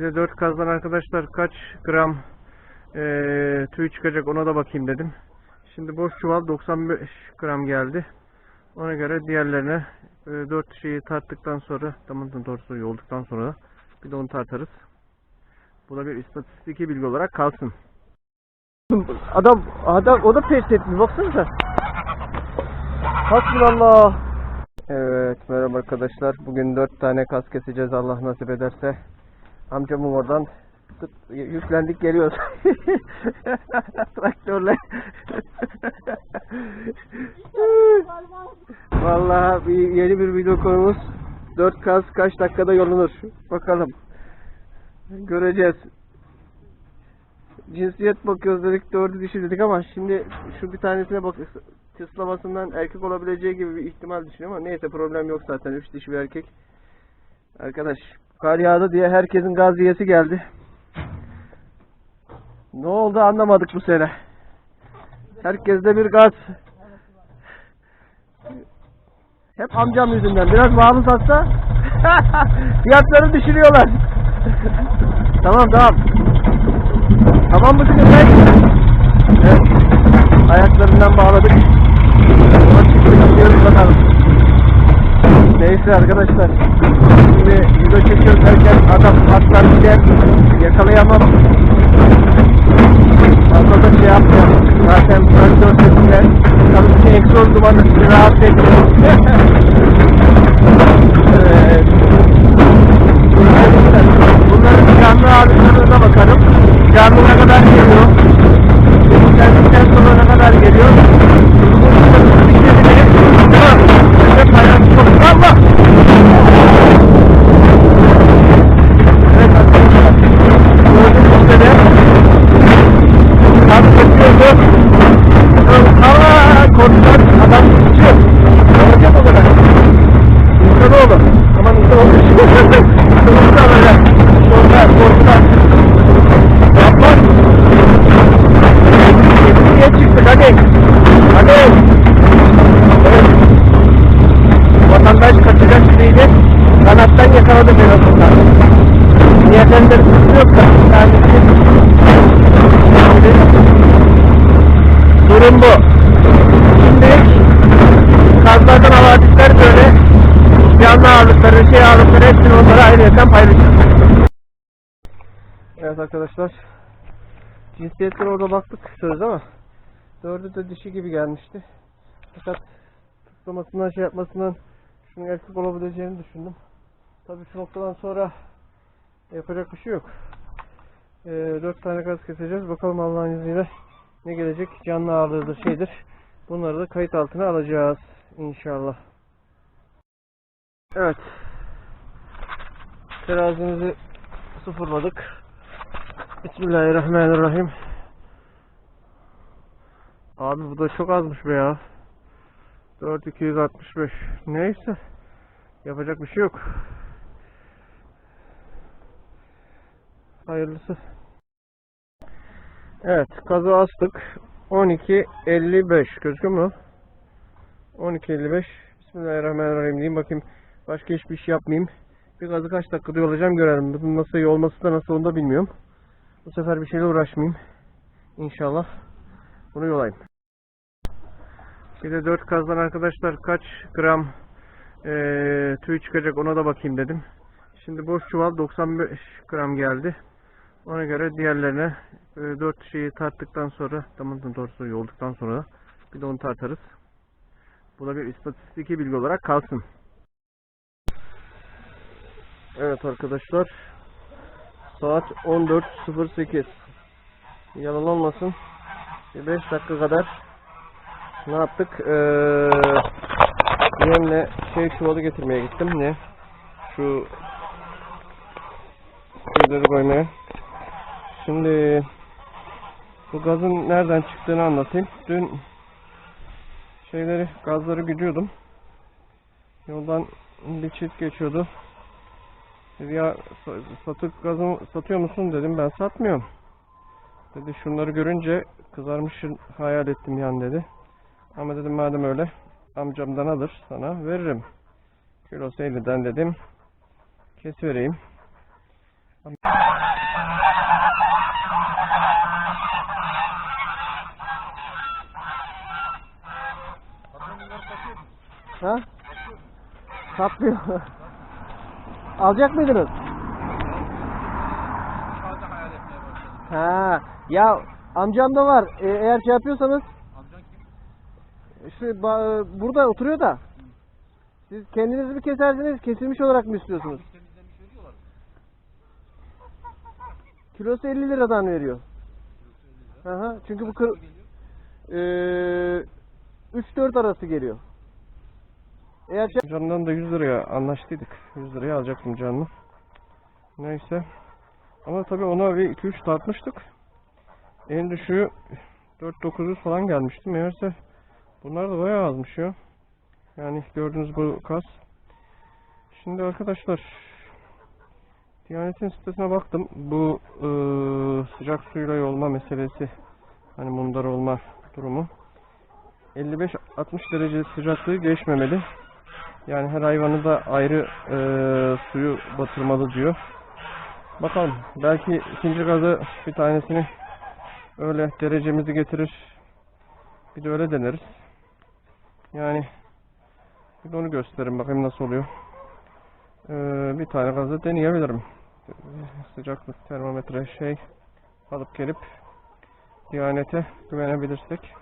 Bir de 4 kazdan arkadaşlar kaç gram eee tüy çıkacak ona da bakayım dedim. Şimdi boş çuval 95 gram geldi. Ona göre diğerlerine 4 şeyi tarttıktan sonra tamam doğrusu yolduktan sonra da bir de onu tartarız. Bu da bir istatistiki bilgi olarak kalsın. Adam adam o da pes etmiş baksanıza. Hasbunallah. Evet merhaba arkadaşlar. Bugün 4 tane kas keseceğiz Allah nasip ederse. Amcamın oradan tut- yüklendik geliyoruz. Traktörle. Vallahi bir, yeni bir video konumuz 4 kas kaç dakikada yolunur. Bakalım. Göreceğiz. Cinsiyet bakıyoruz dedik dördü dişi dedik ama şimdi şu bir tanesine bak tıslamasından erkek olabileceği gibi bir ihtimal düşünüyorum ama neyse problem yok zaten. Üç dişi bir erkek. Arkadaş kar yağdı diye herkesin gaz yiyesi geldi. Ne oldu anlamadık bu sene. Herkeste bir gaz. Hep amcam yüzünden. Biraz bağlı satsa fiyatları düşürüyorlar. tamam tamam. Tamam mısın Efe? Evet. Ayaklarından bağladık. Yola çıktık bakalım. Neyse arkadaşlar. Şimdi video çekiyoruz derken adam atlar gider. Yakalayamam. Fazla da şey yapmıyorum. Zaten traktör sesiyle tabii ki egzoz dumanı sizi rahatsız ediyor. evet. Bunların canlı ağırlıklarına bakarım. Canlı ne kadar geliyor? Geldikten sonra ne kadar geliyor? Bir kere de Recep Bayram çok Allah! Evet arkadaşlar. Gördüğünüz üzere Tam yapıyordu. Aa, korktular. Adam tutuyor. Olacak olarak. İnsanoğlu. Aman insanoğlu. Kılıçlar öyle. Korkar, korkar. Yapmaz. Niye çıktık hadi. Hadi. Evet. Vatandaş kaçacak gibiydi. Kanattan yakaladı en azından. Diğerlerinde sıkıntı yok da. Yani Durum bu. Şimdi kazlardan havadisler böyle canlı ağırlıkları, şey ağırlıkları hepsini onlara ayrıyeten paylaşacağız. Evet arkadaşlar. Cinsiyetler orada baktık söz ama dördü de dişi gibi gelmişti. Fakat tutlamasından şey yapmasından şunun erkek olabileceğini düşündüm. Tabii şu noktadan sonra yapacak bir şey yok. Ee, dört tane gaz keseceğiz. Bakalım Allah'ın izniyle ne gelecek? Canlı ağırlığıdır şeydir. Bunları da kayıt altına alacağız inşallah. Evet. Terazimizi sıfırladık. Bismillahirrahmanirrahim. Abi bu da çok azmış be ya. 4265. Neyse. Yapacak bir şey yok. Hayırlısı. Evet, kazı astık. 12.55 gözüküyor mu? 12.55 Bismillahirrahmanirrahim diyeyim bakayım. Başka hiçbir iş yapmayayım. Bir gazı kaç dakikada yollayacağım görelim. Bunun nasıl iyi olması da nasıl onu da bilmiyorum. Bu sefer bir şeyle uğraşmayayım. İnşallah bunu yolayım. Bir de 4 kazdan arkadaşlar kaç gram eee tüy çıkacak ona da bakayım dedim. Şimdi boş çuval 95 gram geldi. Ona göre diğerlerine 4 şeyi tarttıktan sonra tamam doğrusu yolduktan sonra da bir de onu tartarız. Bu da bir istatistiki bilgi olarak kalsın. Evet arkadaşlar. Saat 14.08. Yalan olmasın. Bir 5 dakika kadar ne yaptık? Ee, yemle şey çuvalı getirmeye gittim. Ne? Şu şeyleri koymaya. Şimdi bu gazın nereden çıktığını anlatayım. Dün şeyleri gazları güdüyordum. Yoldan bir çift geçiyordu. Dedi ya sa- satıp gazı satıyor musun dedim ben satmıyorum. Dedi şunları görünce kızarmışın hayal ettim yan dedi. Ama dedim madem öyle amcamdan alır sana veririm. Kilosu 50'den dedim. Kes vereyim. Ha? Satmıyor. Alacak mıydınız? Ha, ya amcam da var. E, eğer şey yapıyorsanız? Ba- burada oturuyor da. Siz kendiniz mi kesersiniz, kesilmiş olarak mı istiyorsunuz? Kilosu 50 liradan veriyor. Aha, çünkü bu kır, eee 3-4 arası geliyor. Eğer şey... Candan da 100 liraya anlaştıydık. 100 liraya alacaktım canını. Neyse. Ama tabii ona bir 2-3 tartmıştık. En düşüğü 4-900 falan gelmişti. Meğerse bunlar da bayağı azmış ya. Yani gördüğünüz bu kas. Şimdi arkadaşlar Diyanet'in sitesine baktım. Bu ıı, sıcak suyla yolma meselesi hani mundar olma durumu 55-60 derece sıcaklığı geçmemeli. Yani her hayvanı da ayrı ıı, suyu batırmalı diyor. Bakalım belki ikinci gazı bir tanesini öyle derecemizi getirir. Bir de öyle deneriz. Yani bir onu gösterin bakayım nasıl oluyor. Ee, bir tane gazı deneyebilirim. Sıcaklık termometre şey alıp gelip Diyanete güvenebilirsek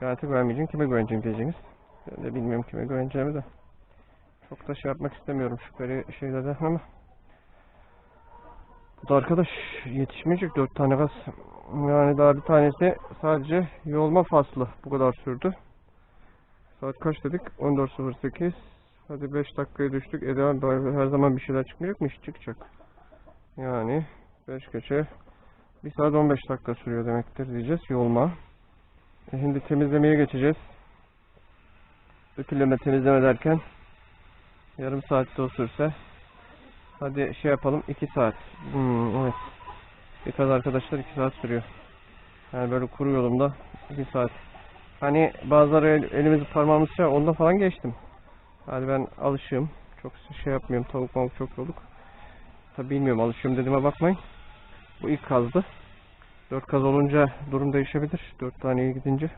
Diyanete güvenmeyeceğim kime güveneceğim diyeceğiniz. Ben de bilmiyorum kime güveneceğimi de. Çok da şey yapmak istemiyorum şüpheli şeylerden ama bu da arkadaş yetişmeyecek dört tane gaz. Yani daha bir tanesi sadece yolma faslı bu kadar sürdü. Saat kaç dedik? 14.08 Hadi 5 dakikaya düştük. E devam- her zaman bir şeyler çıkmayacak mı? İş çıkacak. Yani 5 geçe 1 saat 15 dakika sürüyor demektir diyeceğiz yolma. E şimdi temizlemeye geçeceğiz. Ütüleme temizleme derken yarım saatte o sürse hadi şey yapalım 2 saat. Hmm, evet. Birkaç arkadaşlar 2 saat sürüyor. Yani böyle kuru yolumda 2 saat. Hani bazıları el- elimizi parmağımızı şey onda falan geçtim. Hadi ben alışığım. Çok şey yapmıyorum. Tavuk mavuk çok yolluk. Tabi bilmiyorum alışıyorum dediğime bakmayın. Bu ilk kazdı. Dört kaz olunca durum değişebilir. Dört taneye gidince.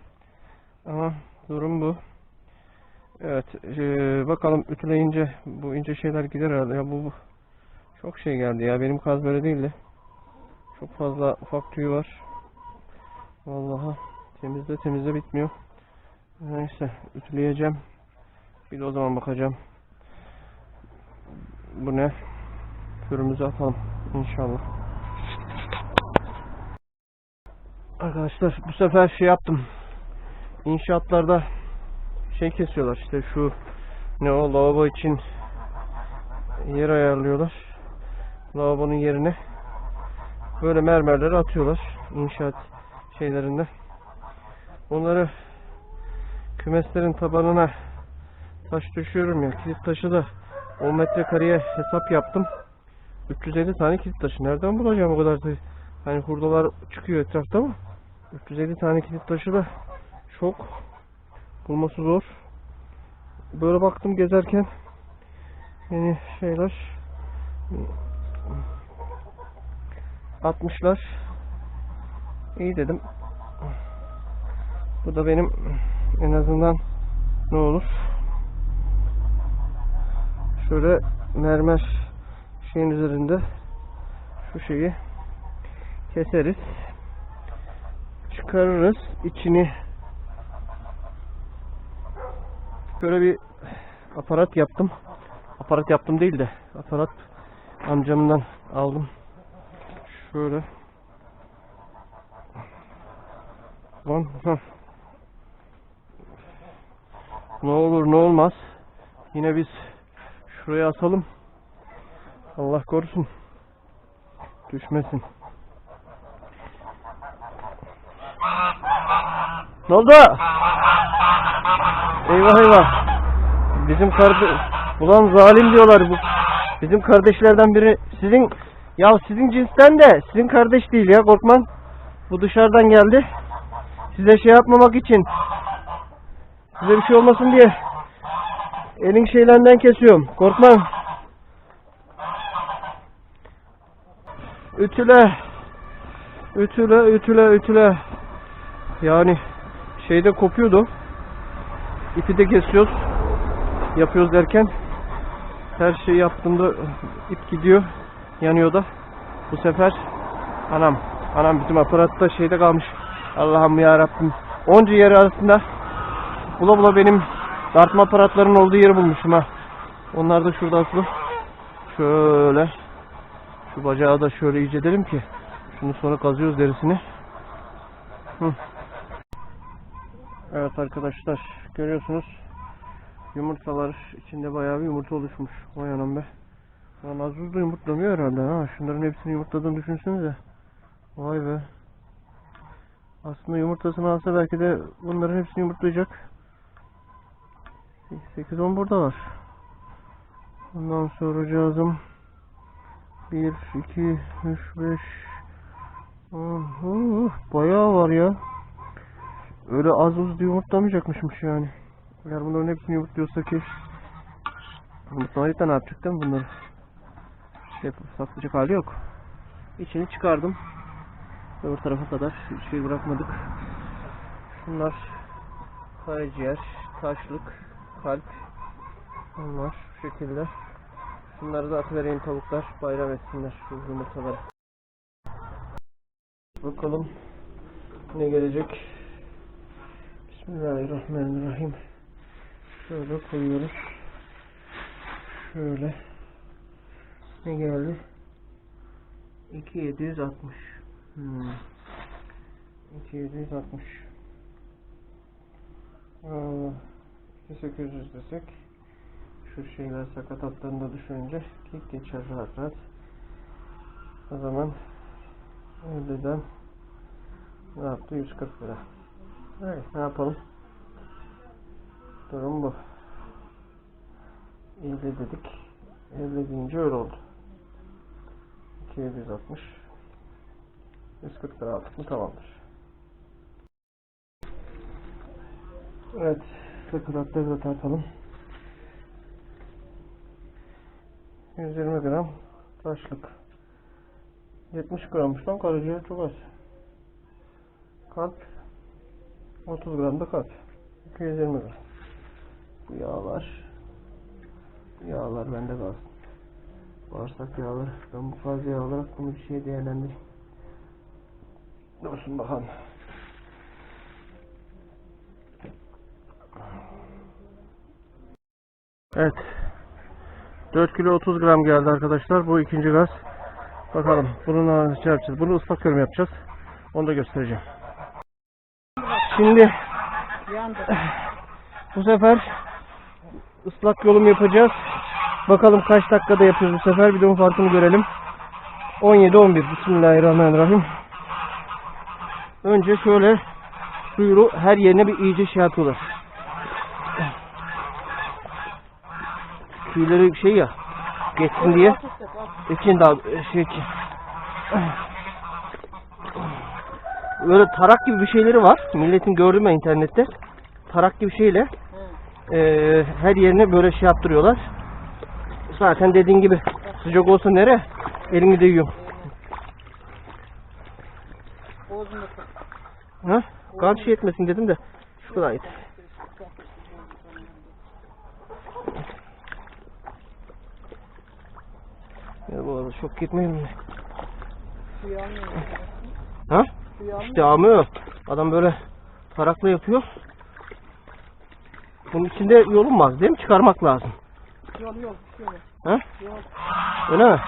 Ama durum bu. Evet. eee, bakalım ütüleyince bu ince şeyler gider herhalde. Ya bu, bu çok şey geldi ya. Benim kaz böyle değildi. Çok fazla ufak tüyü var. Vallahi temizle temizle bitmiyor. Neyse ütüleyeceğim. Bir de o zaman bakacağım. Bu ne? Kürümüzü atalım inşallah. Arkadaşlar bu sefer şey yaptım. İnşaatlarda şey kesiyorlar işte şu ne o lavabo için yer ayarlıyorlar. Lavabonun yerine böyle mermerleri atıyorlar inşaat şeylerinde. Onları kümeslerin tabanına taş düşüyorum ya. Kilit taşı da 10 metrekareye hesap yaptım. 350 tane kilit taşı. Nereden bulacağım o kadar da? Hani hurdalar çıkıyor etrafta ama 350 tane kilit taşı da çok bulması zor. Böyle baktım gezerken yeni şeyler 60'lar iyi dedim. Bu da benim en azından ne olur? Şöyle mermer şeyin üzerinde şu şeyi keseriz. Çıkarırız içini. Böyle bir aparat yaptım. Aparat yaptım değil de aparat amcamdan aldım. Şöyle. Ne olur ne olmaz. Yine biz şuraya asalım. Allah korusun. Düşmesin. Ne oldu? Eyvah eyvah. Bizim kardeş ulan zalim diyorlar bu. Bizim kardeşlerden biri sizin ya sizin cinsten de sizin kardeş değil ya korkman bu dışarıdan geldi. Size şey yapmamak için size bir şey olmasın diye elin şeylerinden kesiyorum korkma Ütüle. Ütüle, ütüle, ütüle. Yani şeyde kopuyordu. İpi de kesiyoruz. Yapıyoruz derken her şeyi yaptığımda ip gidiyor. Yanıyor da. Bu sefer anam anam bizim aparatta şeyde kalmış. Allah'ım ya Rabbim. Onca yer arasında bula bula benim dartma aparatlarının olduğu yeri bulmuşum ha. Onlar da şurada asılı. Şöyle. Şu bacağı da şöyle iyice edelim ki. Şunu sonra kazıyoruz derisini. Hı. Evet arkadaşlar görüyorsunuz. Yumurtalar içinde bayağı bir yumurta oluşmuş. Vay anam be. Lan az buz da yumurtlamıyor herhalde ha. Şunların hepsini yumurtladığını düşünsenize. Vay be. Aslında yumurtasını alsa belki de bunların hepsini yumurtlayacak. 8-10 burada var. Ondan sonra cihazım 1, 2, 3, 5 10 Bayağı var ya. Öyle az uz yumurtlamayacakmışmış yani. Eğer bunların hepsini yumurtluyorsa ki Yumurtlamayıp da ne yapacak değil mi bunları? Şey saklayacak hali yok. İçini çıkardım. Öbür tarafa kadar hiç şey bırakmadık. Şunlar karaciğer, taşlık, kalp. Bunlar şu şekilde. Şunları da atıvereyim tavuklar bayram etsinler şu yumurtaları. Bakalım ne gelecek. Bismillahirrahmanirrahim. Şöyle koyuyoruz. Şöyle. Ne geldi? 2760. Hmm. 2760. Aa, 2800 desek şu şeyler sakat hatlarında düşününce ki geçer rahat rahat. O zaman 50'den ne yaptı? 140 lira. Evet, ne yapalım? Durum bu. 50 dedik. 50 deyince öyle oldu. 260 140 lira aldık mı tamamdır. Evet. Sıkılatları da tartalım. 120 gram taşlık. 70 grammış lan karaciğer çok az. Kalp 30 gram da kalp. 220 gram. Bu yağlar yağlar bende kalsın. Bağırsak yağları. Ben bu fazla yağ olarak bunu bir şeye değerlendireyim. Dursun bakalım. Evet. 4 kilo 30 gram geldi arkadaşlar. Bu ikinci gaz. Bakalım. Bunu ne yapacağız? Bunu ıslak yorum yapacağız. Onu da göstereceğim. Şimdi bu sefer ıslak yolum yapacağız. Bakalım kaç dakikada yapıyoruz bu sefer. Bir de onun farkını görelim. 17-11. Bismillahirrahmanirrahim. Önce şöyle suyu her yerine bir iyice şey yapıyorlar. Tüyleri şey ya geçsin diye için daha şey için. Böyle tarak gibi bir şeyleri var. Milletin gördüm ben internette. Tarak gibi şeyle eee, her yerine böyle şey yaptırıyorlar. Zaten dediğin gibi sıcak olsa nere? Elimi değiyorum. Ha? Kan şey etmesin dedim de şu kadar yeter. Ya bu arada çok gitmeyin mi? Ha? İşte amıyor. Adam böyle tarakla yapıyor. Bunun içinde yolunmaz değil mi? Çıkarmak lazım. Bir şey yok. Ha? Yok. Öyle mi?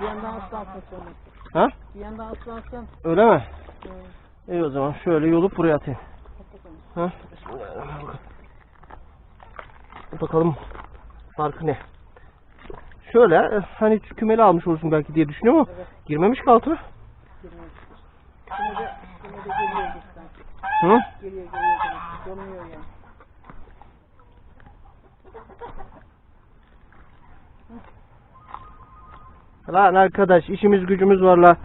Bir yandan aslansın sonra. Ha? Bir yandan aslansın. Öyle mi? Evet. İyi o zaman şöyle yolup buraya atayım. Ha? Bismillahirrahmanirrahim. Bakalım farkı ne? Şöyle e, hani kümeli almış olursun belki diye düşünüyorum ama Evet. girmemiş ki altına. Geliyor. Hı? Geliyor geliyor geliyor. Donuyor yani. Lan arkadaş işimiz gücümüz var la.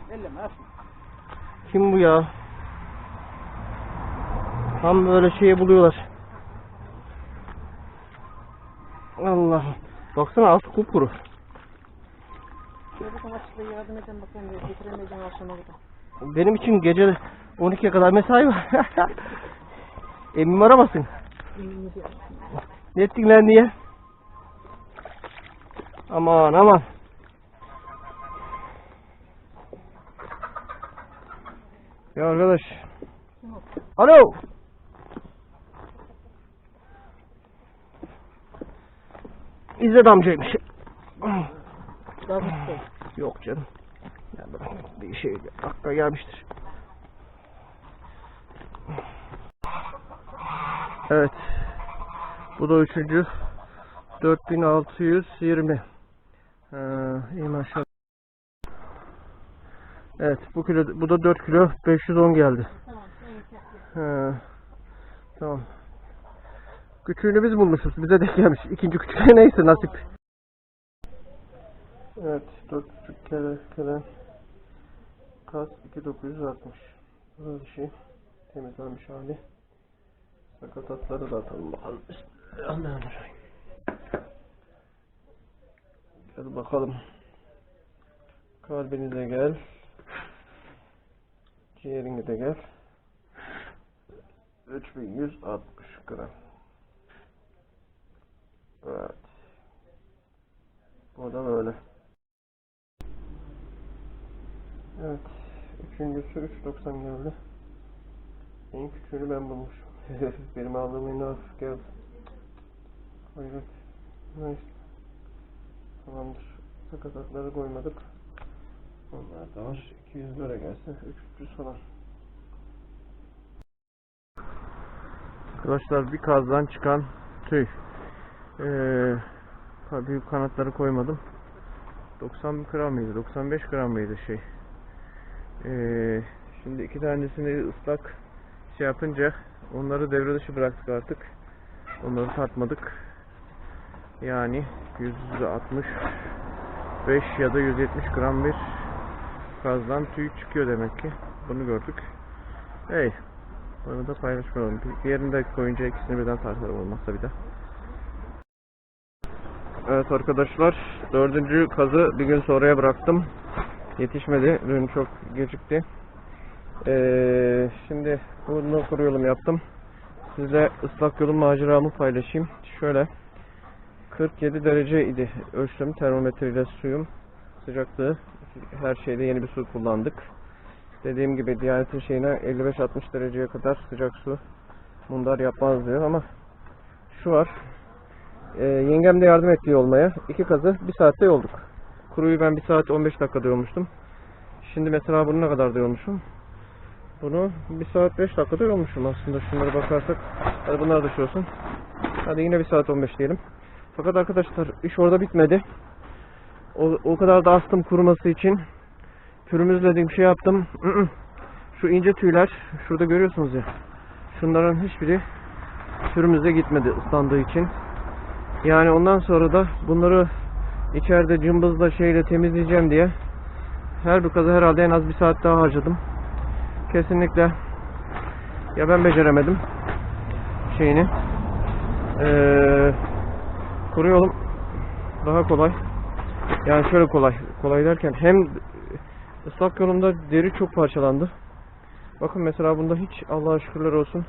Kim bu ya? Tam böyle şeyi buluyorlar. Allah. Baksana altı kupkuru. Çocuk amaçlı yardım edin bakayım diye getiremeyeceğim akşama kadar. Benim için gece 12'ye kadar mesai var. Emmim aramasın. Ne ettin lan diye. Aman aman. Ya arkadaş. Alo. İzzet amcaymış. Şey. Yok canım. Ya bırak, bir şey akla gelmiştir. Evet. Bu da üçüncü. 4620. Ee, iyi maşallah. Evet bu kilo bu da 4 kilo 510 geldi. Tamam. He, tamam. Küçüğünü biz bulmuşuz. Bize de gelmiş. İkinci küçük neyse nasip. Evet. Dört küçük kere kere kas 2960. Böyle bir şey. Temizlenmiş hali. Sakatatları da atalım bakalım. Bismillahirrahmanirrahim. Gel bakalım. Kalbinize gel. Ciğerine de gel. 3160 gram. Evet. Bu da böyle. Evet. Üçüncüsü 390 geldi. En küçüğünü ben bulmuşum. Benim aldığım en hafif geldi. Hayret. Neyse. Tamamdır. Sakatatları koymadık. Onlar da var. 200 lira gelse 300 falan. Arkadaşlar bir kazdan çıkan tüy. Ee, büyük kanatları koymadım. 90 gram mıydı? 95 gram mıydı şey? Ee, şimdi iki tanesini ıslak şey yapınca onları devre dışı bıraktık artık. Onları tartmadık. Yani 165 ya da 170 gram bir kazdan tüy çıkıyor demek ki. Bunu gördük. Hey, bunu da paylaşmayalım. Diğerini de koyunca ikisini birden tartarım olmazsa bir de. Evet arkadaşlar, dördüncü kazı bir gün sonraya bıraktım. Yetişmedi, dün çok gecikti. Ee, şimdi bunu kuruyalım yaptım. Sizle ıslak yolun maceramı paylaşayım. Şöyle 47 derece idi ölçtüm termometreyle suyum sıcaklığı her şeyde yeni bir su kullandık. Dediğim gibi Diyanet'in şeyine 55-60 dereceye kadar sıcak su mundar yapmaz diyor ama şu var. E, yengem de yardım etti olmaya. İki kazı bir saatte yolduk. Kuruyu ben bir saat 15 dakikada yolmuştum. Şimdi mesela bunu ne kadar yolmuşum? Bunu bir saat 5 dakikada yolmuşum aslında şunlara bakarsak. Hadi bunlar olsun. Hadi yine bir saat 15 diyelim. Fakat arkadaşlar iş orada bitmedi. O, o kadar da astım kuruması için pürümüzle bir şey yaptım. Şu ince tüyler şurada görüyorsunuz ya. Şunların hiçbiri pürümüze gitmedi ıslandığı için. Yani ondan sonra da bunları içeride cımbızla şeyle temizleyeceğim diye her bir kazı herhalde en az bir saat daha harcadım. Kesinlikle ya ben beceremedim şeyini. Ee, kuru daha kolay. Yani şöyle kolay. Kolay derken hem ıslak yolumda deri çok parçalandı. Bakın mesela bunda hiç Allah'a şükürler olsun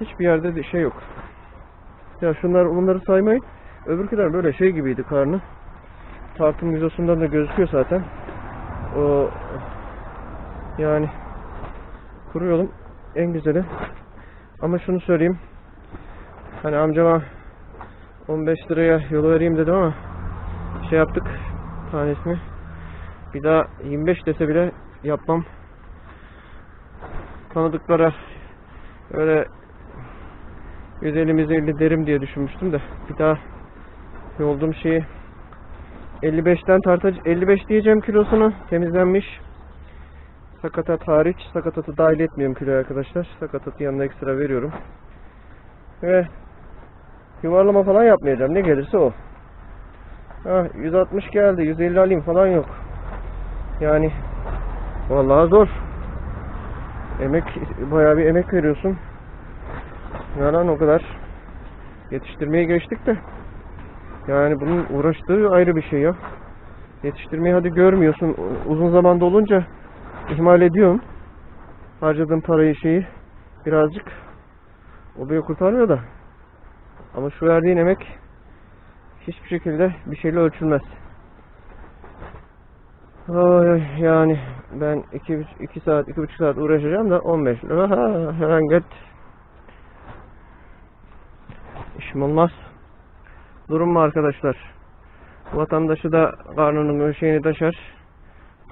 hiçbir yerde de şey yok. Ya şunlar bunları saymayın. Öbürküler böyle şey gibiydi karnı. Tartım videosundan da gözüküyor zaten. O yani kuru yolum en güzeli. Ama şunu söyleyeyim. Hani amcama 15 liraya yolu vereyim dedim ama şey yaptık tanesini. Bir daha 25 dese bile yapmam. Tanıdıklara öyle 150 150 derim diye düşünmüştüm de bir daha yolduğum şeyi 55'ten tartacağım 55 diyeceğim kilosunu. Temizlenmiş. Sakatat hariç. Sakatatı dahil etmiyorum kiloya arkadaşlar. Sakatatı yanına ekstra veriyorum. Ve yuvarlama falan yapmayacağım. Ne gelirse o. Ha, 160 geldi. 150 alayım falan yok. Yani vallahi zor. Emek bayağı bir emek veriyorsun. Yalan o kadar. Yetiştirmeye geçtik de yani bunun uğraştığı ayrı bir şey ya. Yetiştirmeyi hadi görmüyorsun. Uzun zamanda olunca ihmal ediyorum. Harcadığım parayı şeyi birazcık o beni kurtarmıyor da. Ama şu verdiğin emek hiçbir şekilde bir şeyle ölçülmez. Ay, yani ben 2 2 saat, 2,5 saat uğraşacağım da 15 lira. Hemen git. İşim olmaz. Durum mu arkadaşlar? Vatandaşı da karnının şeyini taşar.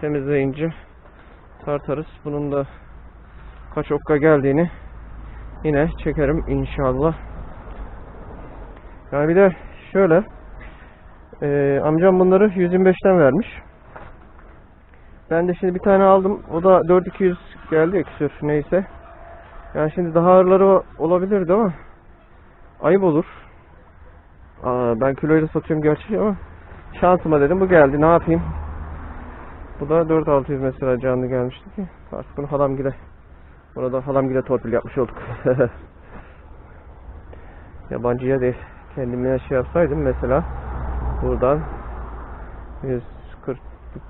Temizleyince tartarız. Bunun da kaç okka geldiğini yine çekerim inşallah. Yani bir de şöyle eee, amcam bunları 125'ten vermiş. Ben de şimdi bir tane aldım. O da 4200 geldi küsür neyse. Yani şimdi daha ağırları olabilirdi ama ayıp olur. Aa, ben kiloyla satıyorum gerçi ama şansıma dedim bu geldi ne yapayım. Bu da 4600 mesela canlı gelmişti ki. Artık bunu halamgile. Buna da halamgile torpil yapmış olduk. Yabancıya değil. Kendime şey yapsaydım mesela buradan 140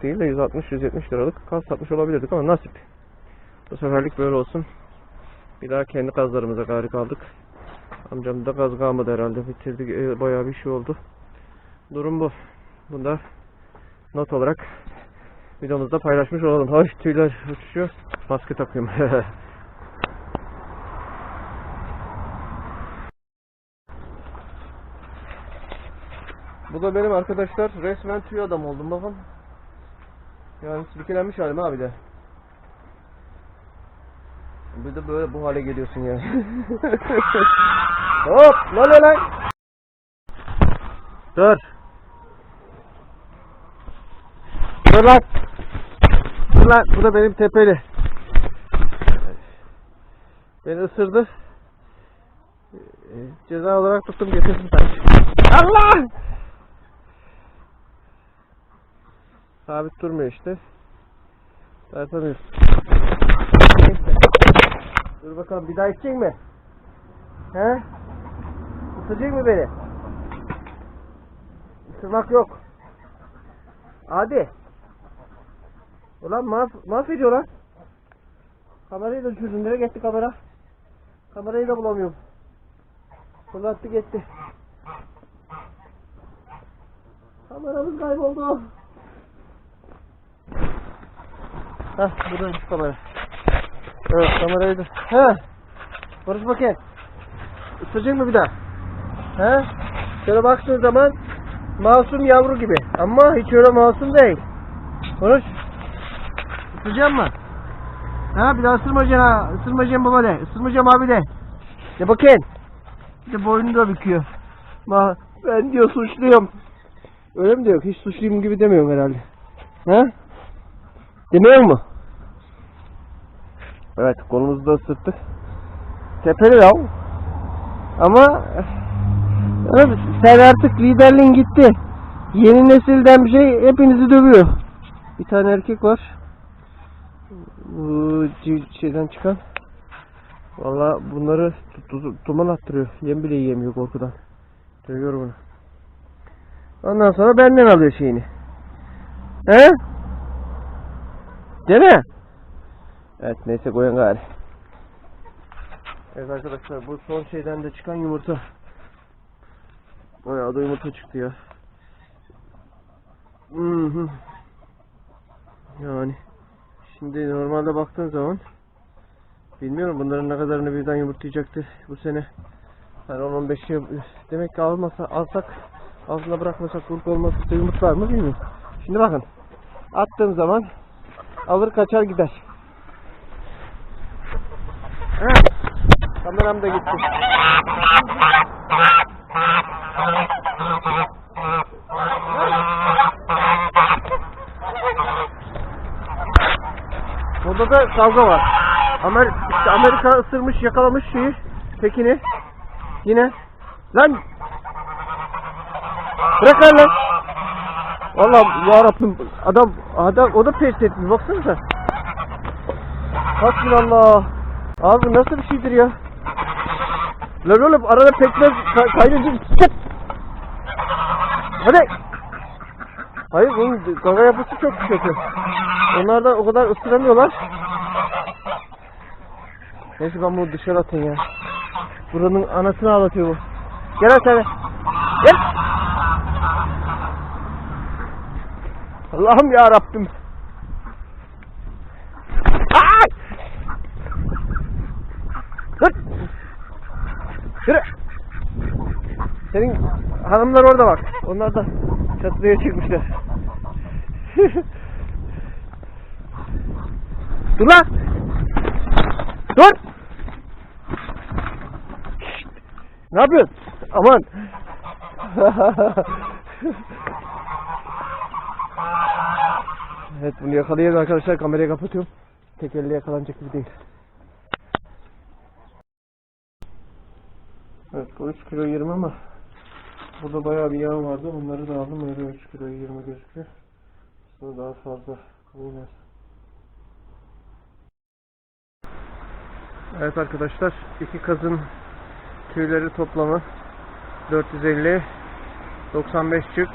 değil de 160-170 liralık kaz satmış olabilirdik ama nasip. Bu seferlik böyle olsun. Bir daha kendi kazlarımıza gari kaldık. Amcam da gaz kalmadı herhalde. Bitirdik. e, Bayağı bir şey oldu. Durum bu. Bunu da not olarak videomuzda paylaşmış olalım. Ay tüyler uçuşuyor. Maske takıyorum. Bu da benim arkadaşlar resmen tüy adam oldum bakın. Yani silkelenmiş halim abi de. Bir de böyle bu hale geliyorsun ya. Hop lan lan lan. Dur. Dur lan. Dur lan bu da benim tepeli. Beni ısırdı. Ceza olarak tuttum getirdim ben. Allah! Sabit durmuyor işte. Tartamıyorsun. Dur bakalım bir daha içecek mi? He? Isıracak mı beni? Isırmak yok. Hadi. Ulan mahv mahvediyor lan. Kamerayı da düşürdüm. Nereye gitti kamera? Kamerayı da bulamıyorum. Fırlattı gitti. Kameramız kayboldu. Hah buradaymış kamera. Evet kamerayı da. He. Barış bakayım. Isıracak mı bir daha? He? Şöyle baktığın zaman masum yavru gibi. Ama hiç öyle masum değil. Konuş. Isıracak mı? Ha bir daha ısırmayacaksın ha. Isırmayacaksın baba de. Isırmayacağım abi de. De bakayım. Bir de boynunu da büküyor. Ma ben diyor suçluyum. Öyle mi diyor? Hiç suçluyum gibi demiyorum herhalde. Ha? Demiyor mu? Evet kolumuzu da ısırttık. Tepeli ya. Ama sen artık liderliğin gitti. Yeni nesilden bir şey hepinizi dövüyor. Bir tane erkek var. Bu şeyden çıkan. Valla bunları duman attırıyor. Yem bile yiyemiyor korkudan. Dövüyor bunu. Ondan sonra benden alıyor şeyini. He? Değil mi? Evet neyse koyun gari. Evet arkadaşlar bu son şeyden de çıkan yumurta. Bayağı da yumurta çıktı ya. Hı hı. Yani şimdi normalde baktığın zaman bilmiyorum bunların ne kadarını birden yumurtlayacaktı bu sene. Hani 10-15 yıl demek ki almasa alsak altında bırakmasak kuruk olmasa yumurtlar mı bilmiyorum. Şimdi bakın attığım zaman alır kaçar gider. Evet. Kameram da gitti. Burada da kavga var. Amer işte Amerika ısırmış yakalamış şeyi tekini. Yine. Lan! Bırak lan lan! Vallahi ya Rabbim adam adam o da pes etmiş baksanıza. Hasbunallah. Abi nasıl bir şeydir ya? Lan oğlum arada pekmez ka kaynayınca çıt. Hadi. Hayır bunun gaga yapısı çok kötü. Onlar da o kadar ısıramıyorlar. Neyse ben bunu dışarı atayım ya. Buranın anasını ağlatıyor bu. Gel sen. Gel. Allah'ım ya Rabbim. Ay! Dur. Yürü. Senin hanımlar orada bak. Onlar da çatıya çıkmışlar. Dur lan. Dur. Şşt. Ne yapıyorsun? Aman. evet bunu yakalayalım arkadaşlar. Kamerayı kapatıyorum. Tek elle yakalanacak gibi değil. Evet bu 3 kilo 20 ama burada bayağı bir yağ vardı. Onları da aldım. Öyle 3 kilo 20 gözüküyor. Aslında daha fazla. Olmaz. Evet arkadaşlar iki kazın tüyleri toplamı 450 95 çık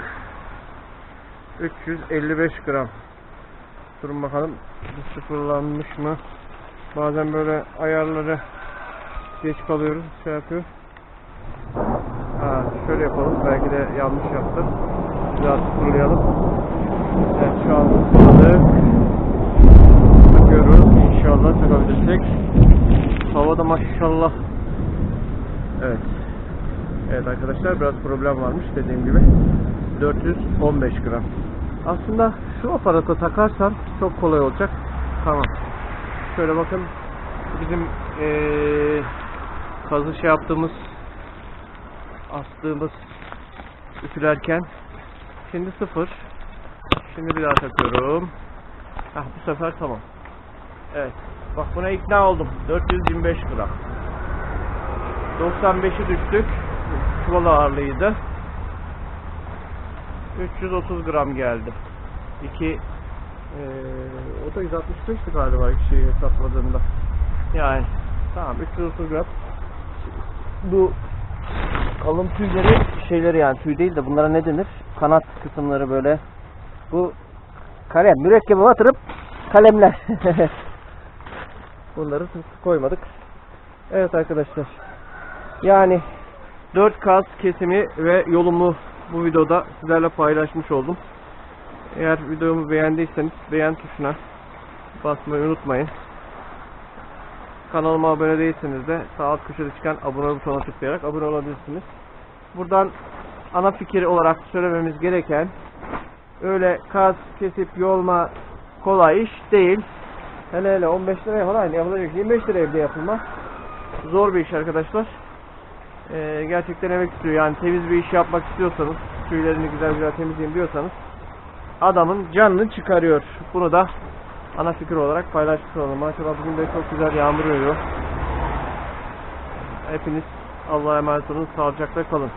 355 gram. Durun bakalım bu sıfırlanmış mı? Bazen böyle ayarları geç kalıyoruz. Şey yapıyor. Ha, şöyle yapalım. Belki de yanlış yaptım. Biraz sıfırlayalım. Evet şu an sıfırladık. Takıyoruz. İnşallah takabilirsek. Havada maşallah. Evet. Evet arkadaşlar biraz problem varmış dediğim gibi. 415 gram. Aslında şu aparata takarsan çok kolay olacak. Tamam. Şöyle bakın. Bizim eee kazı şey yaptığımız astığımız ütülerken şimdi sıfır. Şimdi bir daha takıyorum. Hah bu sefer tamam. Evet. Bak buna ikna oldum. 425 gram. 95'i düştük. Çuval ağırlığıydı. 330 gram geldi. 2 eee o da 165'ti galiba iki şeyi hesapladığımda. Yani tamam 330 gram. Bu kalın tüyleri şeyleri yani tüy değil de bunlara ne denir? Kanat kısımları böyle. Bu kalem mürekkebe batırıp kalemler. Bunları koymadık. Evet arkadaşlar. Yani 4 kas kesimi ve yolumu bu videoda sizlerle paylaşmış oldum. Eğer videomu beğendiyseniz beğen tuşuna basmayı unutmayın. Kanalıma abone değilseniz de sağ alt köşede çıkan abone butonuna tıklayarak abone olabilirsiniz. Buradan ana fikir olarak söylememiz gereken öyle kas kesip yolma kolay iş değil. Hele hele 15 liraya falan yapılacak 25 lira evde yapılma. Zor bir iş arkadaşlar. Ee, gerçekten emek istiyor. Yani temiz bir iş yapmak istiyorsanız, tüylerini güzel güzel temizleyeyim diyorsanız adamın canını çıkarıyor. Bunu da ana fikir olarak paylaşmış olalım. Maşallah bugün de çok güzel yağmur yağıyor. Hepiniz Allah'a emanet olun. Sağlıcakla kalın.